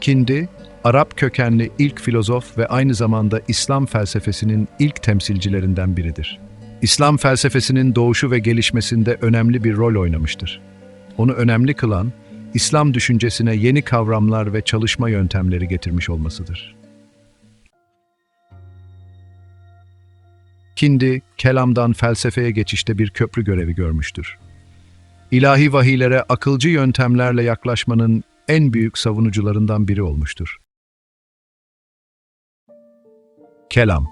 Kindi, Arap kökenli ilk filozof ve aynı zamanda İslam felsefesinin ilk temsilcilerinden biridir. İslam felsefesinin doğuşu ve gelişmesinde önemli bir rol oynamıştır. Onu önemli kılan, İslam düşüncesine yeni kavramlar ve çalışma yöntemleri getirmiş olmasıdır. Kindi, kelamdan felsefeye geçişte bir köprü görevi görmüştür. İlahi vahiylere akılcı yöntemlerle yaklaşmanın en büyük savunucularından biri olmuştur. Kelam,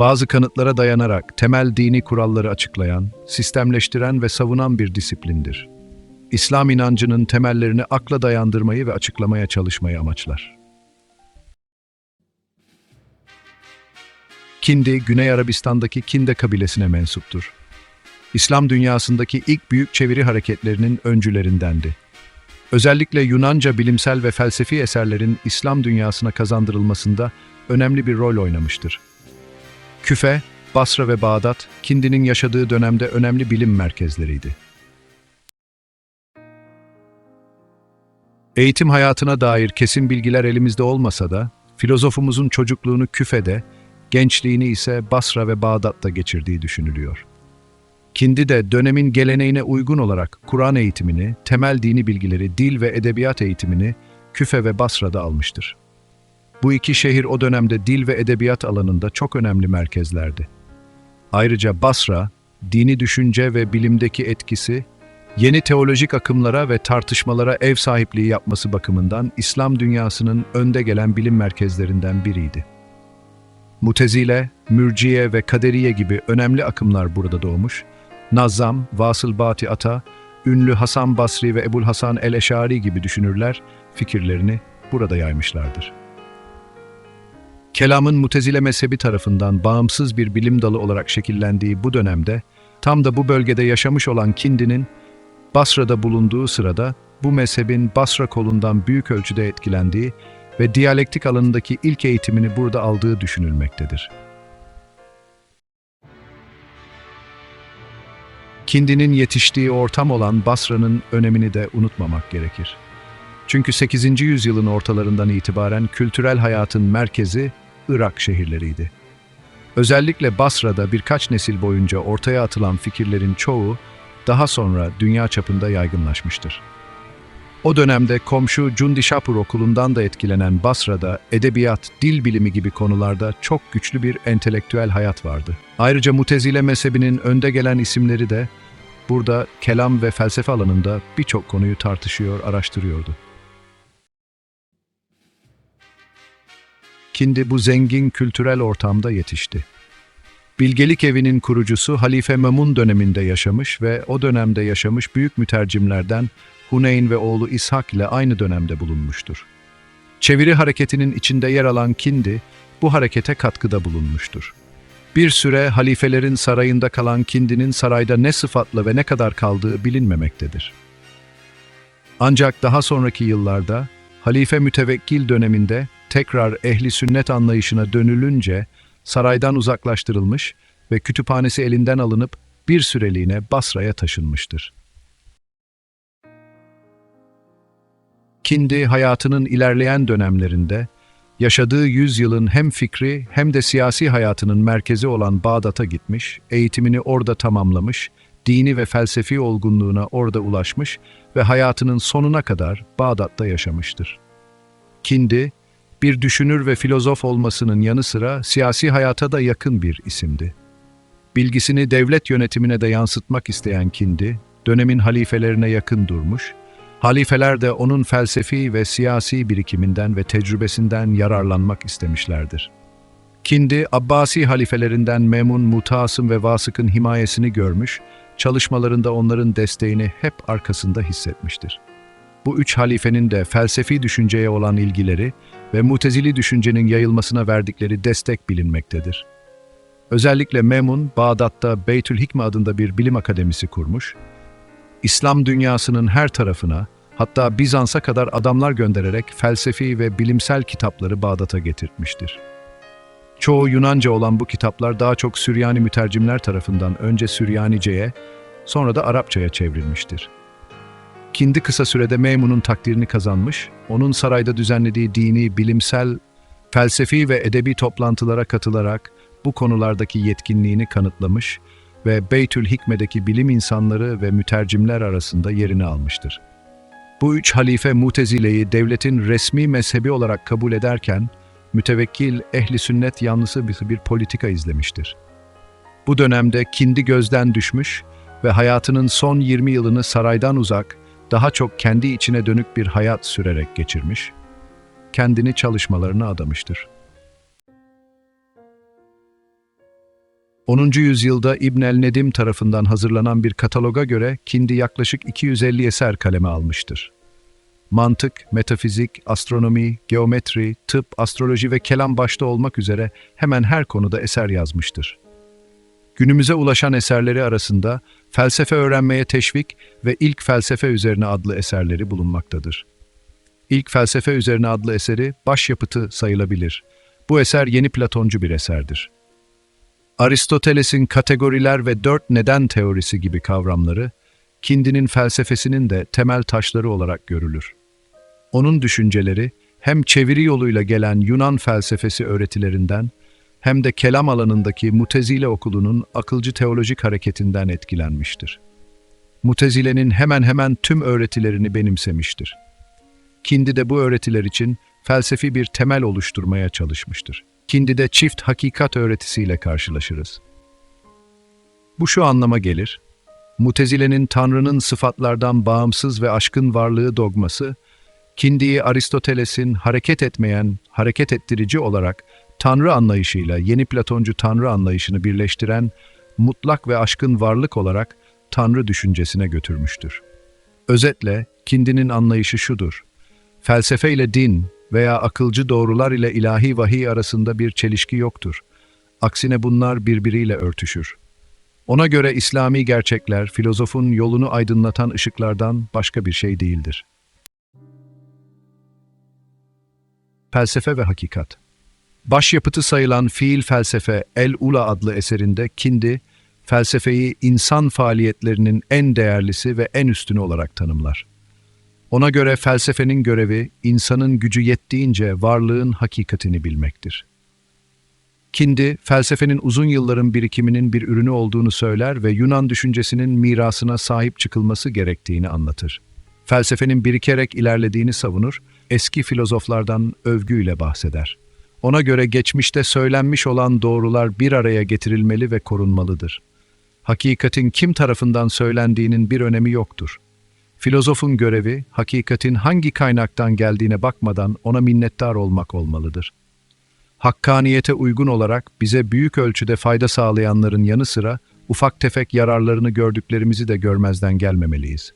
bazı kanıtlara dayanarak temel dini kuralları açıklayan, sistemleştiren ve savunan bir disiplindir. İslam inancının temellerini akla dayandırmayı ve açıklamaya çalışmayı amaçlar. Kindi, Güney Arabistan'daki Kinde kabilesine mensuptur. İslam dünyasındaki ilk büyük çeviri hareketlerinin öncülerindendi. Özellikle Yunanca bilimsel ve felsefi eserlerin İslam dünyasına kazandırılmasında önemli bir rol oynamıştır. Küfe, Basra ve Bağdat, Kindi'nin yaşadığı dönemde önemli bilim merkezleriydi. Eğitim hayatına dair kesin bilgiler elimizde olmasa da, filozofumuzun çocukluğunu Küfe'de, gençliğini ise Basra ve Bağdat'ta geçirdiği düşünülüyor. Kindi de dönemin geleneğine uygun olarak Kur'an eğitimini, temel dini bilgileri, dil ve edebiyat eğitimini Küfe ve Basra'da almıştır. Bu iki şehir o dönemde dil ve edebiyat alanında çok önemli merkezlerdi. Ayrıca Basra, dini düşünce ve bilimdeki etkisi, yeni teolojik akımlara ve tartışmalara ev sahipliği yapması bakımından İslam dünyasının önde gelen bilim merkezlerinden biriydi. Mutezile, Mürciye ve Kaderiye gibi önemli akımlar burada doğmuş, Nazzam, Vasıl Bati Ata, ünlü Hasan Basri ve Ebul Hasan el-Eşari gibi düşünürler fikirlerini burada yaymışlardır. Kelamın Mutezile mezhebi tarafından bağımsız bir bilim dalı olarak şekillendiği bu dönemde, tam da bu bölgede yaşamış olan Kindi'nin, Basra'da bulunduğu sırada bu mezhebin Basra kolundan büyük ölçüde etkilendiği ve diyalektik alanındaki ilk eğitimini burada aldığı düşünülmektedir. Kindi'nin yetiştiği ortam olan Basra'nın önemini de unutmamak gerekir. Çünkü 8. yüzyılın ortalarından itibaren kültürel hayatın merkezi Irak şehirleriydi. Özellikle Basra'da birkaç nesil boyunca ortaya atılan fikirlerin çoğu daha sonra dünya çapında yaygınlaşmıştır. O dönemde komşu Cundişapur okulundan da etkilenen Basra'da edebiyat, dil bilimi gibi konularda çok güçlü bir entelektüel hayat vardı. Ayrıca Mutezile mezhebinin önde gelen isimleri de burada kelam ve felsefe alanında birçok konuyu tartışıyor, araştırıyordu. Kindi bu zengin kültürel ortamda yetişti. Bilgelik evinin kurucusu Halife Memun döneminde yaşamış ve o dönemde yaşamış büyük mütercimlerden Huneyn ve oğlu İshak ile aynı dönemde bulunmuştur. Çeviri hareketinin içinde yer alan Kindi, bu harekete katkıda bulunmuştur. Bir süre halifelerin sarayında kalan Kindi'nin sarayda ne sıfatla ve ne kadar kaldığı bilinmemektedir. Ancak daha sonraki yıllarda Halife Mütevekkil döneminde tekrar ehli sünnet anlayışına dönülünce saraydan uzaklaştırılmış ve kütüphanesi elinden alınıp bir süreliğine Basra'ya taşınmıştır. Kindi hayatının ilerleyen dönemlerinde yaşadığı yüzyılın hem fikri hem de siyasi hayatının merkezi olan Bağdat'a gitmiş, eğitimini orada tamamlamış, dini ve felsefi olgunluğuna orada ulaşmış ve hayatının sonuna kadar Bağdat'ta yaşamıştır. Kindi, bir düşünür ve filozof olmasının yanı sıra siyasi hayata da yakın bir isimdi. Bilgisini devlet yönetimine de yansıtmak isteyen Kindi, dönemin halifelerine yakın durmuş, halifeler de onun felsefi ve siyasi birikiminden ve tecrübesinden yararlanmak istemişlerdir. Kindi, Abbasi halifelerinden Memun, Mutasım ve Vasık'ın himayesini görmüş, çalışmalarında onların desteğini hep arkasında hissetmiştir. Bu üç halifenin de felsefi düşünceye olan ilgileri ve mutezili düşüncenin yayılmasına verdikleri destek bilinmektedir. Özellikle Memun, Bağdat'ta Beytül Hikme adında bir bilim akademisi kurmuş, İslam dünyasının her tarafına, Hatta Bizans'a kadar adamlar göndererek felsefi ve bilimsel kitapları Bağdat'a getirtmiştir. Çoğu Yunanca olan bu kitaplar daha çok Süryani mütercimler tarafından önce Süryanice'ye, sonra da Arapçaya çevrilmiştir. Kindi kısa sürede Meymun'un takdirini kazanmış, onun sarayda düzenlediği dini, bilimsel, felsefi ve edebi toplantılara katılarak bu konulardaki yetkinliğini kanıtlamış ve Beytül Hikme'deki bilim insanları ve mütercimler arasında yerini almıştır. Bu üç halife Mutezile'yi devletin resmi mezhebi olarak kabul ederken, mütevekkil ehli sünnet yanlısı bir, politika izlemiştir. Bu dönemde kindi gözden düşmüş ve hayatının son 20 yılını saraydan uzak, daha çok kendi içine dönük bir hayat sürerek geçirmiş, kendini çalışmalarına adamıştır. 10. yüzyılda İbn el-Nedim tarafından hazırlanan bir kataloga göre Kindi yaklaşık 250 eser kaleme almıştır. Mantık, metafizik, astronomi, geometri, tıp, astroloji ve kelam başta olmak üzere hemen her konuda eser yazmıştır. Günümüze ulaşan eserleri arasında Felsefe Öğrenmeye Teşvik ve İlk Felsefe Üzerine adlı eserleri bulunmaktadır. İlk Felsefe Üzerine adlı eseri başyapıtı sayılabilir. Bu eser yeni Platoncu bir eserdir. Aristoteles'in kategoriler ve dört neden teorisi gibi kavramları, Kindi'nin felsefesinin de temel taşları olarak görülür. Onun düşünceleri hem çeviri yoluyla gelen Yunan felsefesi öğretilerinden hem de kelam alanındaki Mutezile okulunun akılcı teolojik hareketinden etkilenmiştir. Mutezile'nin hemen hemen tüm öğretilerini benimsemiştir. Kindi de bu öğretiler için felsefi bir temel oluşturmaya çalışmıştır. Kindi'de çift hakikat öğretisiyle karşılaşırız. Bu şu anlama gelir, Mutezile'nin Tanrı'nın sıfatlardan bağımsız ve aşkın varlığı dogması, Kindi'yi Aristoteles'in hareket etmeyen, hareket ettirici olarak Tanrı anlayışıyla yeni Platoncu Tanrı anlayışını birleştiren mutlak ve aşkın varlık olarak Tanrı düşüncesine götürmüştür. Özetle Kindi'nin anlayışı şudur. Felsefe ile din veya akılcı doğrular ile ilahi vahiy arasında bir çelişki yoktur. Aksine bunlar birbiriyle örtüşür. Ona göre İslami gerçekler filozofun yolunu aydınlatan ışıklardan başka bir şey değildir. Felsefe ve hakikat Başyapıtı sayılan Fiil Felsefe El-Ula adlı eserinde Kindi, felsefeyi insan faaliyetlerinin en değerlisi ve en üstünü olarak tanımlar. Ona göre felsefenin görevi, insanın gücü yettiğince varlığın hakikatini bilmektir. Kindi, felsefenin uzun yılların birikiminin bir ürünü olduğunu söyler ve Yunan düşüncesinin mirasına sahip çıkılması gerektiğini anlatır. Felsefenin birikerek ilerlediğini savunur, eski filozoflardan övgüyle bahseder. Ona göre geçmişte söylenmiş olan doğrular bir araya getirilmeli ve korunmalıdır. Hakikatin kim tarafından söylendiğinin bir önemi yoktur. Filozofun görevi, hakikatin hangi kaynaktan geldiğine bakmadan ona minnettar olmak olmalıdır. Hakkaniyete uygun olarak bize büyük ölçüde fayda sağlayanların yanı sıra ufak tefek yararlarını gördüklerimizi de görmezden gelmemeliyiz.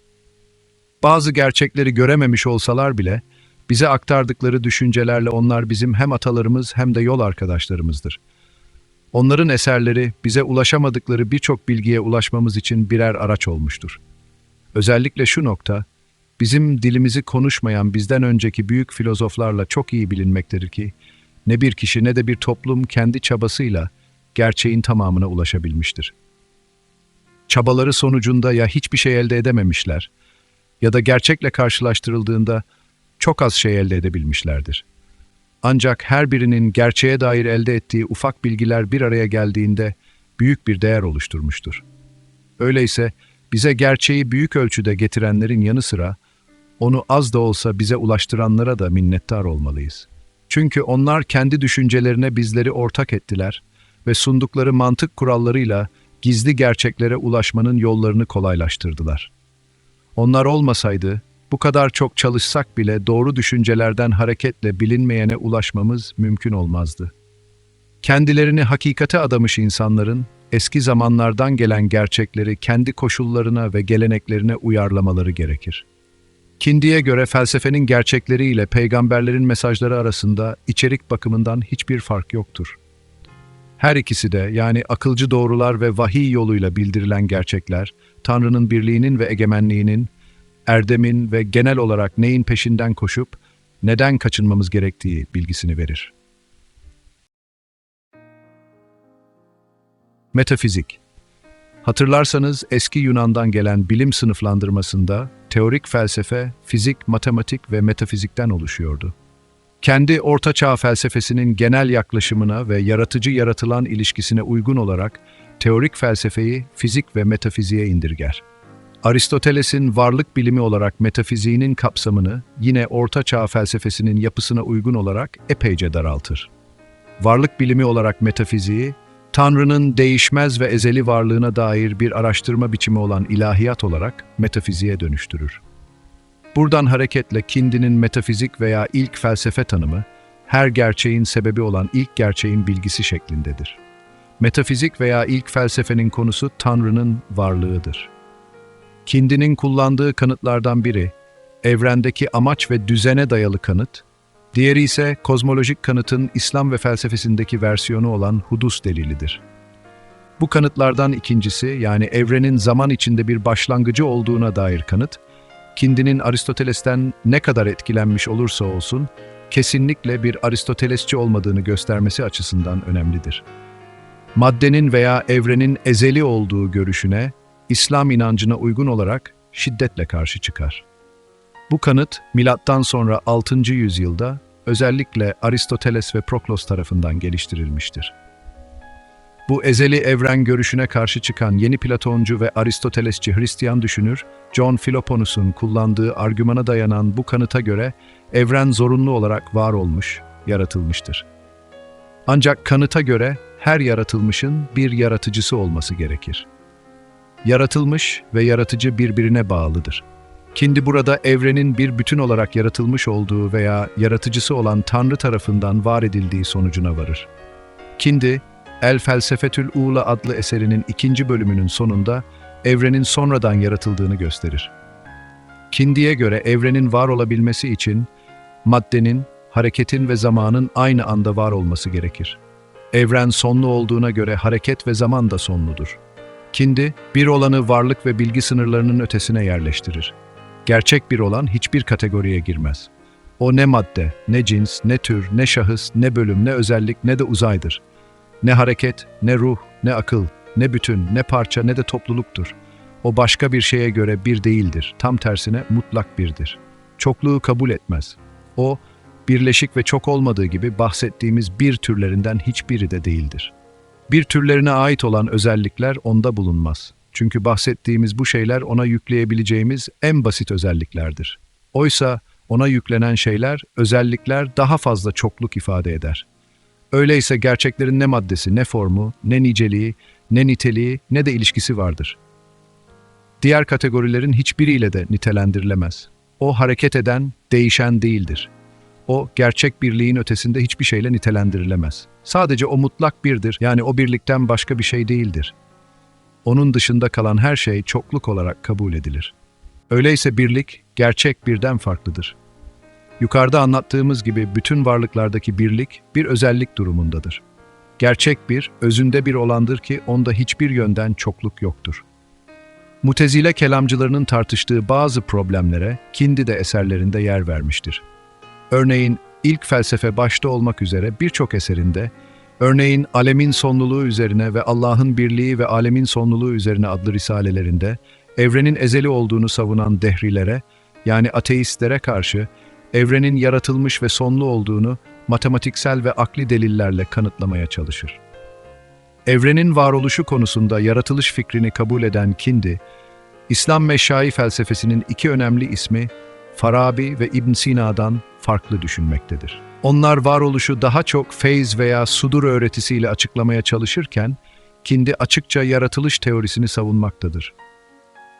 Bazı gerçekleri görememiş olsalar bile, bize aktardıkları düşüncelerle onlar bizim hem atalarımız hem de yol arkadaşlarımızdır. Onların eserleri bize ulaşamadıkları birçok bilgiye ulaşmamız için birer araç olmuştur. Özellikle şu nokta, bizim dilimizi konuşmayan bizden önceki büyük filozoflarla çok iyi bilinmektedir ki, ne bir kişi ne de bir toplum kendi çabasıyla gerçeğin tamamına ulaşabilmiştir. Çabaları sonucunda ya hiçbir şey elde edememişler ya da gerçekle karşılaştırıldığında çok az şey elde edebilmişlerdir. Ancak her birinin gerçeğe dair elde ettiği ufak bilgiler bir araya geldiğinde büyük bir değer oluşturmuştur. Öyleyse bize gerçeği büyük ölçüde getirenlerin yanı sıra onu az da olsa bize ulaştıranlara da minnettar olmalıyız. Çünkü onlar kendi düşüncelerine bizleri ortak ettiler ve sundukları mantık kurallarıyla gizli gerçeklere ulaşmanın yollarını kolaylaştırdılar. Onlar olmasaydı bu kadar çok çalışsak bile doğru düşüncelerden hareketle bilinmeyene ulaşmamız mümkün olmazdı. Kendilerini hakikate adamış insanların eski zamanlardan gelen gerçekleri kendi koşullarına ve geleneklerine uyarlamaları gerekir. Kindi'ye göre felsefenin gerçekleriyle peygamberlerin mesajları arasında içerik bakımından hiçbir fark yoktur. Her ikisi de yani akılcı doğrular ve vahiy yoluyla bildirilen gerçekler, Tanrı'nın birliğinin ve egemenliğinin erdemin ve genel olarak neyin peşinden koşup neden kaçınmamız gerektiği bilgisini verir. Metafizik Hatırlarsanız eski Yunan'dan gelen bilim sınıflandırmasında teorik felsefe, fizik, matematik ve metafizikten oluşuyordu. Kendi ortaçağ felsefesinin genel yaklaşımına ve yaratıcı yaratılan ilişkisine uygun olarak teorik felsefeyi fizik ve metafiziğe indirger. Aristoteles'in varlık bilimi olarak metafiziğinin kapsamını yine ortaçağ felsefesinin yapısına uygun olarak epeyce daraltır. Varlık bilimi olarak metafiziği, Tanrı'nın değişmez ve ezeli varlığına dair bir araştırma biçimi olan ilahiyat olarak metafiziğe dönüştürür. Buradan hareketle Kindi'nin metafizik veya ilk felsefe tanımı, her gerçeğin sebebi olan ilk gerçeğin bilgisi şeklindedir. Metafizik veya ilk felsefenin konusu Tanrı'nın varlığıdır. Kindi'nin kullandığı kanıtlardan biri, evrendeki amaç ve düzene dayalı kanıt, diğeri ise kozmolojik kanıtın İslam ve felsefesindeki versiyonu olan hudus delilidir. Bu kanıtlardan ikincisi yani evrenin zaman içinde bir başlangıcı olduğuna dair kanıt, Kindi'nin Aristoteles'ten ne kadar etkilenmiş olursa olsun, kesinlikle bir Aristotelesçi olmadığını göstermesi açısından önemlidir. Maddenin veya evrenin ezeli olduğu görüşüne, İslam inancına uygun olarak şiddetle karşı çıkar. Bu kanıt, milattan sonra 6. yüzyılda özellikle Aristoteles ve Proklos tarafından geliştirilmiştir. Bu ezeli evren görüşüne karşı çıkan yeni Platoncu ve Aristotelesçi Hristiyan düşünür, John Philoponus'un kullandığı argümana dayanan bu kanıta göre evren zorunlu olarak var olmuş, yaratılmıştır. Ancak kanıta göre her yaratılmışın bir yaratıcısı olması gerekir. Yaratılmış ve yaratıcı birbirine bağlıdır. Kindi burada evrenin bir bütün olarak yaratılmış olduğu veya yaratıcısı olan Tanrı tarafından var edildiği sonucuna varır. Kindi, El Felsefetül Ula adlı eserinin ikinci bölümünün sonunda evrenin sonradan yaratıldığını gösterir. Kindi'ye göre evrenin var olabilmesi için maddenin, hareketin ve zamanın aynı anda var olması gerekir. Evren sonlu olduğuna göre hareket ve zaman da sonludur. Kindi, bir olanı varlık ve bilgi sınırlarının ötesine yerleştirir. Gerçek bir olan hiçbir kategoriye girmez. O ne madde, ne cins, ne tür, ne şahıs, ne bölüm, ne özellik, ne de uzaydır. Ne hareket, ne ruh, ne akıl, ne bütün, ne parça, ne de topluluktur. O başka bir şeye göre bir değildir. Tam tersine mutlak birdir. Çokluğu kabul etmez. O, birleşik ve çok olmadığı gibi bahsettiğimiz bir türlerinden hiçbiri de değildir. Bir türlerine ait olan özellikler onda bulunmaz. Çünkü bahsettiğimiz bu şeyler ona yükleyebileceğimiz en basit özelliklerdir. Oysa ona yüklenen şeyler, özellikler daha fazla çokluk ifade eder. Öyleyse gerçeklerin ne maddesi, ne formu, ne niceliği, ne niteliği, ne de ilişkisi vardır. Diğer kategorilerin hiçbiriyle de nitelendirilemez. O hareket eden, değişen değildir. O gerçek birliğin ötesinde hiçbir şeyle nitelendirilemez. Sadece o mutlak birdir, yani o birlikten başka bir şey değildir. Onun dışında kalan her şey çokluk olarak kabul edilir. Öyleyse birlik, gerçek birden farklıdır. Yukarıda anlattığımız gibi bütün varlıklardaki birlik bir özellik durumundadır. Gerçek bir, özünde bir olandır ki onda hiçbir yönden çokluk yoktur. Mutezile kelamcılarının tartıştığı bazı problemlere Kindi de eserlerinde yer vermiştir. Örneğin ilk felsefe başta olmak üzere birçok eserinde, örneğin alemin sonluluğu üzerine ve Allah'ın birliği ve alemin sonluluğu üzerine adlı risalelerinde, evrenin ezeli olduğunu savunan dehrilere, yani ateistlere karşı evrenin yaratılmış ve sonlu olduğunu matematiksel ve akli delillerle kanıtlamaya çalışır. Evrenin varoluşu konusunda yaratılış fikrini kabul eden Kindi, İslam meşai felsefesinin iki önemli ismi Farabi ve İbn Sina'dan farklı düşünmektedir. Onlar varoluşu daha çok feyz veya sudur öğretisiyle açıklamaya çalışırken, Kindi açıkça yaratılış teorisini savunmaktadır.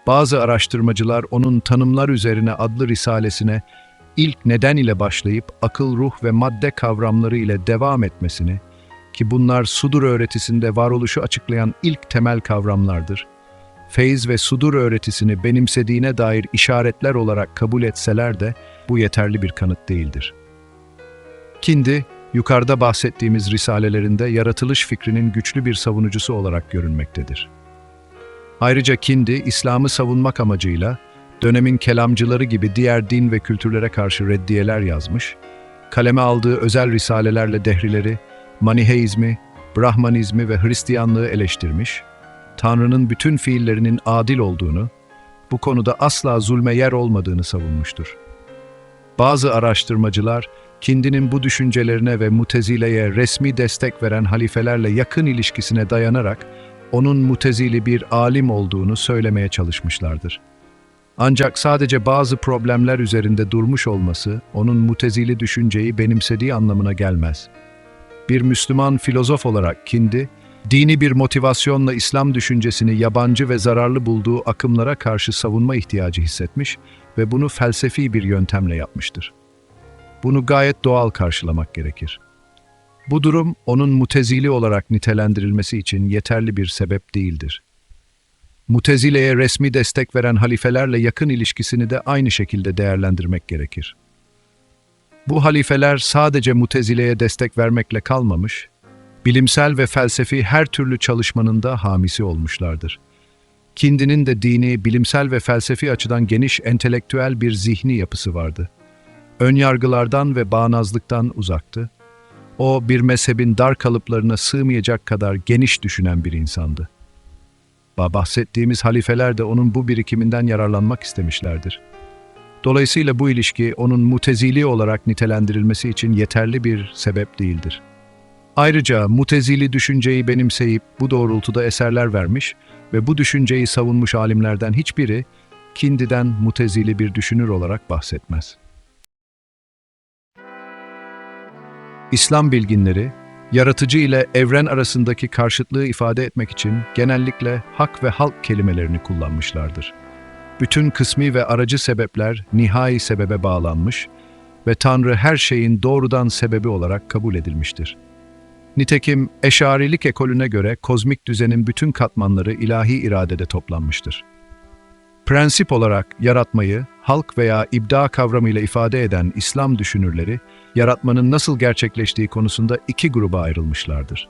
Bazı araştırmacılar onun tanımlar üzerine adlı risalesine ilk neden ile başlayıp akıl, ruh ve madde kavramları ile devam etmesini ki bunlar sudur öğretisinde varoluşu açıklayan ilk temel kavramlardır. Feyz ve sudur öğretisini benimsediğine dair işaretler olarak kabul etseler de bu yeterli bir kanıt değildir. Kindi, yukarıda bahsettiğimiz risalelerinde yaratılış fikrinin güçlü bir savunucusu olarak görünmektedir. Ayrıca Kindi, İslam'ı savunmak amacıyla dönemin kelamcıları gibi diğer din ve kültürlere karşı reddiyeler yazmış, kaleme aldığı özel risalelerle dehrileri, Maniheizmi, Brahmanizmi ve Hristiyanlığı eleştirmiş, Tanrı'nın bütün fiillerinin adil olduğunu, bu konuda asla zulme yer olmadığını savunmuştur. Bazı araştırmacılar, Kindi'nin bu düşüncelerine ve Mutezile'ye resmi destek veren halifelerle yakın ilişkisine dayanarak, onun Mutezili bir alim olduğunu söylemeye çalışmışlardır. Ancak sadece bazı problemler üzerinde durmuş olması, onun Mutezili düşünceyi benimsediği anlamına gelmez. Bir Müslüman filozof olarak Kindi, dini bir motivasyonla İslam düşüncesini yabancı ve zararlı bulduğu akımlara karşı savunma ihtiyacı hissetmiş ve bunu felsefi bir yöntemle yapmıştır. Bunu gayet doğal karşılamak gerekir. Bu durum onun mutezili olarak nitelendirilmesi için yeterli bir sebep değildir. Mutezile'ye resmi destek veren halifelerle yakın ilişkisini de aynı şekilde değerlendirmek gerekir. Bu halifeler sadece Mutezile'ye destek vermekle kalmamış, bilimsel ve felsefi her türlü çalışmanın da hamisi olmuşlardır. Kindi'nin de dini, bilimsel ve felsefi açıdan geniş entelektüel bir zihni yapısı vardı. Önyargılardan ve bağnazlıktan uzaktı. O bir mezhebin dar kalıplarına sığmayacak kadar geniş düşünen bir insandı. Bahsettiğimiz halifeler de onun bu birikiminden yararlanmak istemişlerdir. Dolayısıyla bu ilişki onun mutezili olarak nitelendirilmesi için yeterli bir sebep değildir. Ayrıca mutezili düşünceyi benimseyip bu doğrultuda eserler vermiş ve bu düşünceyi savunmuş alimlerden hiçbiri Kindi'den mutezili bir düşünür olarak bahsetmez. İslam bilginleri, yaratıcı ile evren arasındaki karşıtlığı ifade etmek için genellikle hak ve halk kelimelerini kullanmışlardır. Bütün kısmi ve aracı sebepler nihai sebebe bağlanmış ve Tanrı her şeyin doğrudan sebebi olarak kabul edilmiştir. Nitekim Eşarilik ekolüne göre kozmik düzenin bütün katmanları ilahi iradede toplanmıştır. Prensip olarak yaratmayı halk veya ibda kavramıyla ifade eden İslam düşünürleri, yaratmanın nasıl gerçekleştiği konusunda iki gruba ayrılmışlardır.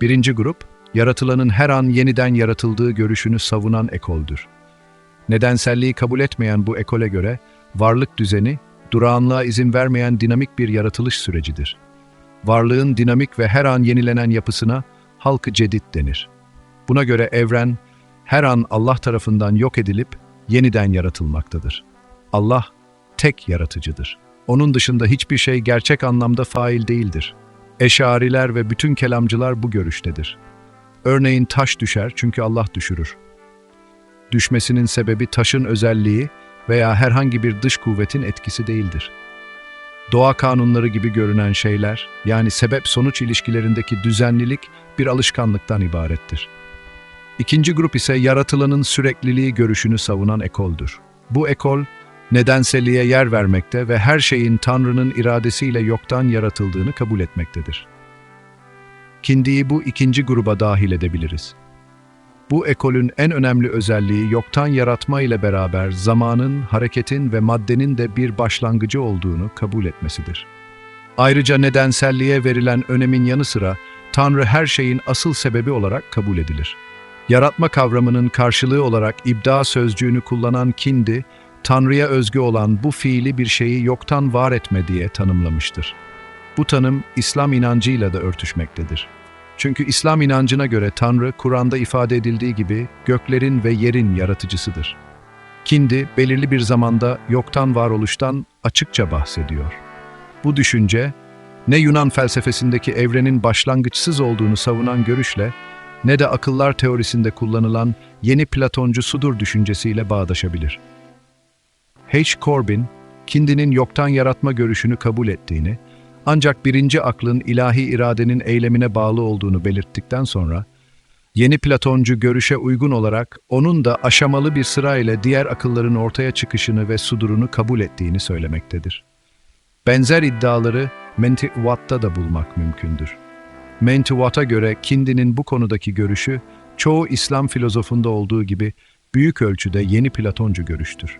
Birinci grup, yaratılanın her an yeniden yaratıldığı görüşünü savunan ekoldür. Nedenselliği kabul etmeyen bu ekole göre, varlık düzeni, durağanlığa izin vermeyen dinamik bir yaratılış sürecidir. Varlığın dinamik ve her an yenilenen yapısına halkı cedid denir. Buna göre evren, her an Allah tarafından yok edilip yeniden yaratılmaktadır. Allah tek yaratıcıdır. Onun dışında hiçbir şey gerçek anlamda fail değildir. Eşariler ve bütün kelamcılar bu görüştedir. Örneğin taş düşer çünkü Allah düşürür. Düşmesinin sebebi taşın özelliği veya herhangi bir dış kuvvetin etkisi değildir. Doğa kanunları gibi görünen şeyler, yani sebep-sonuç ilişkilerindeki düzenlilik bir alışkanlıktan ibarettir. İkinci grup ise yaratılanın sürekliliği görüşünü savunan ekoldür. Bu ekol, nedenselliğe yer vermekte ve her şeyin Tanrı'nın iradesiyle yoktan yaratıldığını kabul etmektedir. Kindi'yi bu ikinci gruba dahil edebiliriz. Bu ekolün en önemli özelliği yoktan yaratma ile beraber zamanın, hareketin ve maddenin de bir başlangıcı olduğunu kabul etmesidir. Ayrıca nedenselliğe verilen önemin yanı sıra Tanrı her şeyin asıl sebebi olarak kabul edilir. Yaratma kavramının karşılığı olarak ibda sözcüğünü kullanan Kindi, Tanrı'ya özgü olan bu fiili bir şeyi yoktan var etme diye tanımlamıştır. Bu tanım İslam inancıyla da örtüşmektedir. Çünkü İslam inancına göre Tanrı, Kur'an'da ifade edildiği gibi göklerin ve yerin yaratıcısıdır. Kindi, belirli bir zamanda yoktan varoluştan açıkça bahsediyor. Bu düşünce, ne Yunan felsefesindeki evrenin başlangıçsız olduğunu savunan görüşle, ne de akıllar teorisinde kullanılan yeni Platoncu sudur düşüncesiyle bağdaşabilir. H. Corbin, Kindi'nin yoktan yaratma görüşünü kabul ettiğini, ancak birinci aklın ilahi iradenin eylemine bağlı olduğunu belirttikten sonra, yeni Platoncu görüşe uygun olarak onun da aşamalı bir sıra ile diğer akılların ortaya çıkışını ve sudurunu kabul ettiğini söylemektedir. Benzer iddiaları Mentiwat'ta da bulmak mümkündür. Mentiwat'a göre Kindi'nin bu konudaki görüşü, çoğu İslam filozofunda olduğu gibi büyük ölçüde yeni Platoncu görüştür.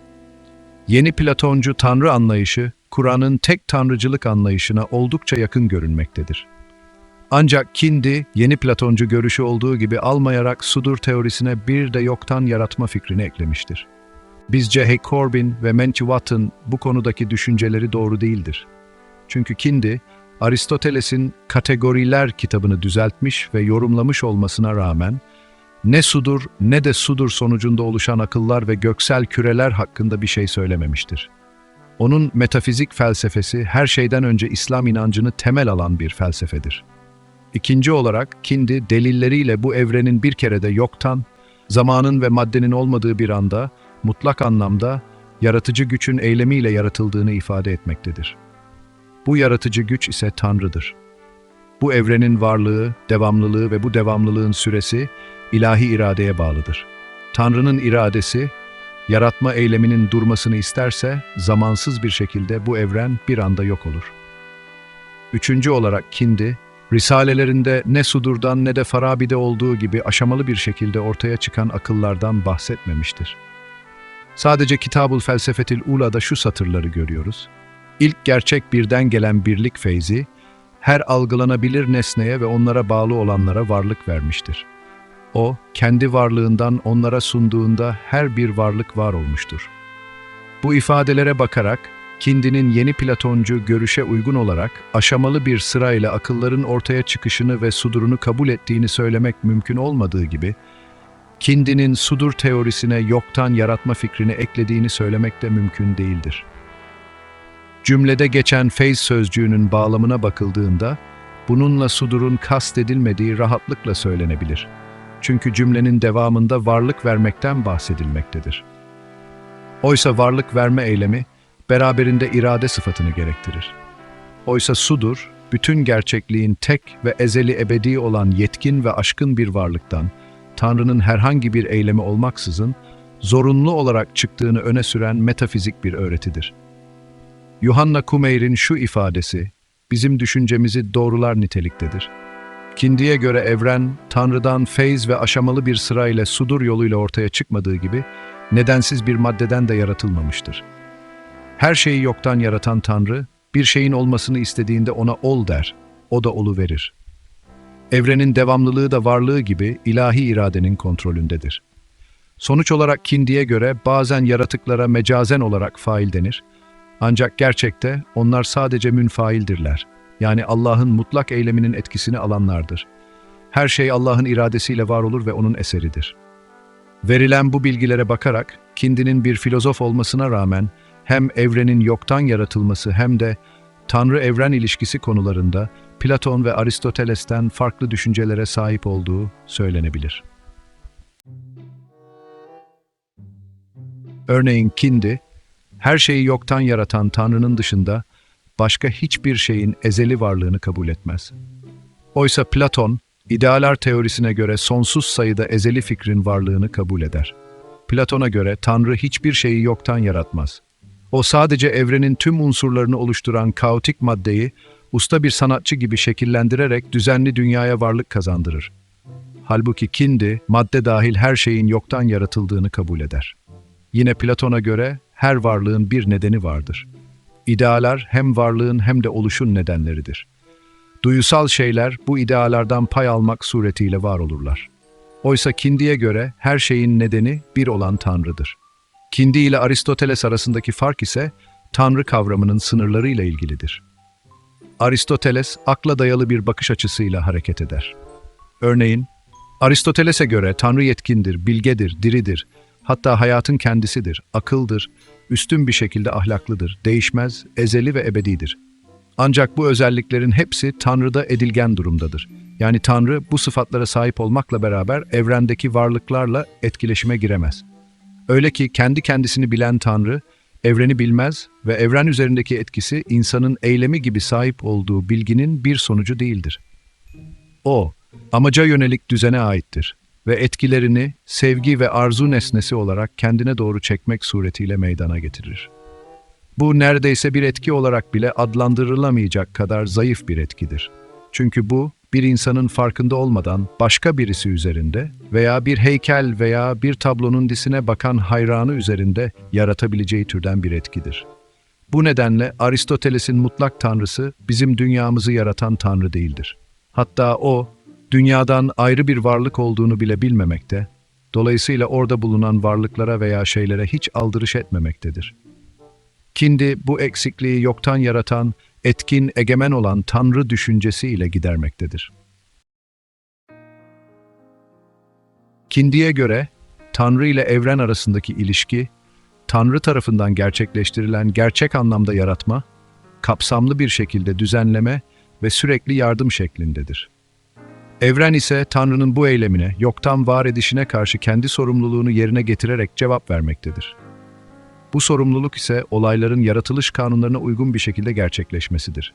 Yeni Platoncu tanrı anlayışı, Kur'an'ın tek tanrıcılık anlayışına oldukça yakın görünmektedir. Ancak Kindi, yeni Platoncu görüşü olduğu gibi almayarak sudur teorisine bir de yoktan yaratma fikrini eklemiştir. Bizce Hay Corbin ve Menchi Watt'ın bu konudaki düşünceleri doğru değildir. Çünkü Kindi, Aristoteles'in Kategoriler kitabını düzeltmiş ve yorumlamış olmasına rağmen, ne sudur ne de sudur sonucunda oluşan akıllar ve göksel küreler hakkında bir şey söylememiştir. Onun metafizik felsefesi her şeyden önce İslam inancını temel alan bir felsefedir. İkinci olarak Kindi delilleriyle bu evrenin bir kerede yoktan, zamanın ve maddenin olmadığı bir anda, mutlak anlamda yaratıcı güçün eylemiyle yaratıldığını ifade etmektedir. Bu yaratıcı güç ise Tanrı'dır. Bu evrenin varlığı, devamlılığı ve bu devamlılığın süresi ilahi iradeye bağlıdır. Tanrı'nın iradesi, yaratma eyleminin durmasını isterse zamansız bir şekilde bu evren bir anda yok olur. Üçüncü olarak Kindi, Risalelerinde ne Sudur'dan ne de Farabi'de olduğu gibi aşamalı bir şekilde ortaya çıkan akıllardan bahsetmemiştir. Sadece Kitabul Felsefetil Ula'da şu satırları görüyoruz. İlk gerçek birden gelen birlik feyzi, her algılanabilir nesneye ve onlara bağlı olanlara varlık vermiştir. O, kendi varlığından onlara sunduğunda her bir varlık var olmuştur. Bu ifadelere bakarak, Kindi'nin yeni Platoncu görüşe uygun olarak aşamalı bir sırayla akılların ortaya çıkışını ve sudurunu kabul ettiğini söylemek mümkün olmadığı gibi, Kindi'nin sudur teorisine yoktan yaratma fikrini eklediğini söylemek de mümkün değildir. Cümlede geçen feyz sözcüğünün bağlamına bakıldığında, bununla sudurun kastedilmediği rahatlıkla söylenebilir. Çünkü cümlenin devamında varlık vermekten bahsedilmektedir. Oysa varlık verme eylemi, beraberinde irade sıfatını gerektirir. Oysa sudur, bütün gerçekliğin tek ve ezeli ebedi olan yetkin ve aşkın bir varlıktan, Tanrı'nın herhangi bir eylemi olmaksızın, zorunlu olarak çıktığını öne süren metafizik bir öğretidir. Yuhanna Kumeyr'in şu ifadesi, bizim düşüncemizi doğrular niteliktedir. Kindi'ye göre evren, Tanrı'dan feyz ve aşamalı bir sırayla sudur yoluyla ortaya çıkmadığı gibi, nedensiz bir maddeden de yaratılmamıştır. Her şeyi yoktan yaratan Tanrı, bir şeyin olmasını istediğinde ona ol der, o da olu verir. Evrenin devamlılığı da varlığı gibi ilahi iradenin kontrolündedir. Sonuç olarak Kindi'ye göre bazen yaratıklara mecazen olarak fail denir, ancak gerçekte onlar sadece münfaildirler. Yani Allah'ın mutlak eyleminin etkisini alanlardır. Her şey Allah'ın iradesiyle var olur ve onun eseridir. Verilen bu bilgilere bakarak, Kindi'nin bir filozof olmasına rağmen hem evrenin yoktan yaratılması hem de Tanrı-evren ilişkisi konularında Platon ve Aristoteles'ten farklı düşüncelere sahip olduğu söylenebilir. Örneğin Kindi, her şeyi yoktan yaratan Tanrı'nın dışında başka hiçbir şeyin ezeli varlığını kabul etmez. Oysa Platon, idealar teorisine göre sonsuz sayıda ezeli fikrin varlığını kabul eder. Platon'a göre Tanrı hiçbir şeyi yoktan yaratmaz. O sadece evrenin tüm unsurlarını oluşturan kaotik maddeyi usta bir sanatçı gibi şekillendirerek düzenli dünyaya varlık kazandırır. Halbuki Kindi, madde dahil her şeyin yoktan yaratıldığını kabul eder. Yine Platon'a göre her varlığın bir nedeni vardır. İdealar hem varlığın hem de oluşun nedenleridir. Duyusal şeyler bu idealardan pay almak suretiyle var olurlar. Oysa Kindi'ye göre her şeyin nedeni bir olan Tanrı'dır. Kindi ile Aristoteles arasındaki fark ise Tanrı kavramının sınırlarıyla ilgilidir. Aristoteles akla dayalı bir bakış açısıyla hareket eder. Örneğin, Aristoteles'e göre Tanrı yetkindir, bilgedir, diridir, hatta hayatın kendisidir, akıldır, üstün bir şekilde ahlaklıdır, değişmez, ezeli ve ebedidir. Ancak bu özelliklerin hepsi Tanrı'da edilgen durumdadır. Yani Tanrı bu sıfatlara sahip olmakla beraber evrendeki varlıklarla etkileşime giremez. Öyle ki kendi kendisini bilen Tanrı, evreni bilmez ve evren üzerindeki etkisi insanın eylemi gibi sahip olduğu bilginin bir sonucu değildir. O, amaca yönelik düzene aittir ve etkilerini sevgi ve arzu nesnesi olarak kendine doğru çekmek suretiyle meydana getirir. Bu neredeyse bir etki olarak bile adlandırılamayacak kadar zayıf bir etkidir. Çünkü bu, bir insanın farkında olmadan başka birisi üzerinde veya bir heykel veya bir tablonun disine bakan hayranı üzerinde yaratabileceği türden bir etkidir. Bu nedenle Aristoteles'in mutlak tanrısı bizim dünyamızı yaratan tanrı değildir. Hatta o, dünyadan ayrı bir varlık olduğunu bile bilmemekte, Dolayısıyla orada bulunan varlıklara veya şeylere hiç aldırış etmemektedir. Kindi bu eksikliği yoktan yaratan, etkin, egemen olan Tanrı düşüncesi ile gidermektedir. Kindiye göre Tanrı ile evren arasındaki ilişki, Tanrı tarafından gerçekleştirilen gerçek anlamda yaratma, kapsamlı bir şekilde düzenleme ve sürekli yardım şeklindedir. Evren ise Tanrı'nın bu eylemine, yoktan var edişine karşı kendi sorumluluğunu yerine getirerek cevap vermektedir. Bu sorumluluk ise olayların yaratılış kanunlarına uygun bir şekilde gerçekleşmesidir.